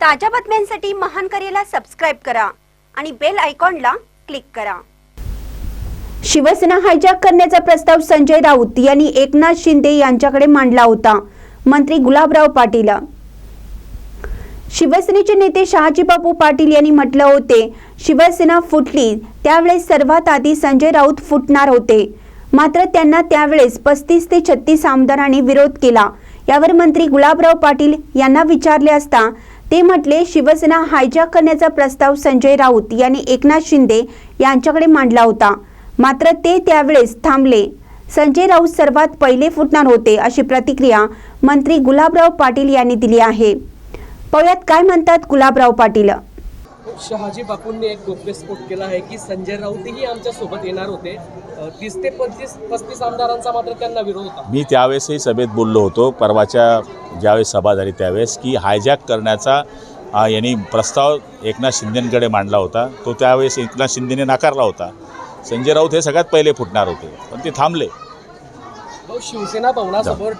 ताज्या बातम्यांसाठी महान करेला सबस्क्राईब करा आणि बेल आयकॉनला क्लिक करा. शिवसेना हायजॅक करण्याचा प्रस्ताव संजय राऊत यांनी एकनाथ शिंदे यांच्याकडे मांडला होता. मंत्री गुलाबराव पाटील. शिवसेनेचे नेते शहाजीबापू पाटील यांनी म्हटलं होते शिवसेना फुटली त्यावेळेस सर्वात आधी संजय राऊत फुटणार होते. मात्र त्यांना त्यावेळेस पस्तीस ते छत्तीस आमदारांनी विरोध केला. यावर मंत्री गुलाबराव पाटील यांना विचारले असता ते म्हटले शिवसेना हायजॅक करण्याचा प्रस्ताव संजय राऊत यांनी एकनाथ शिंदे यांच्याकडे मांडला होता. मात्र ते त्यावेळेस थांबले. संजय राऊत सर्वात पहिले फुटणार होते अशी प्रतिक्रिया मंत्री गुलाबराव पाटील यांनी दिली आहे. पाहुयात काय म्हणतात गुलाबराव पाटील. शहाजी बापूंनी एक गोप्यस्फोट केला आहे की संजय राऊतही आमच्यासोबत येणार होते. तीस ते पंचवीस पस्तीस आमदारांचा मात्र त्यांना विरोध होता. मी त्यावेळेसही सभेत बोललो होतो परवाच्या ज्यावेळेस सभा झाली त्यावेळेस की हायजॅक करण्याचा यांनी प्रस्ताव एकनाथ शिंदेकडे मांडला होता. तो त्यावेळेस एकनाथ शिंदेने नाकारला होता. संजय राऊत हे सगळ्यात पहिले फुटणार होते पण ते थांबले. शिवसेना भवनासमोर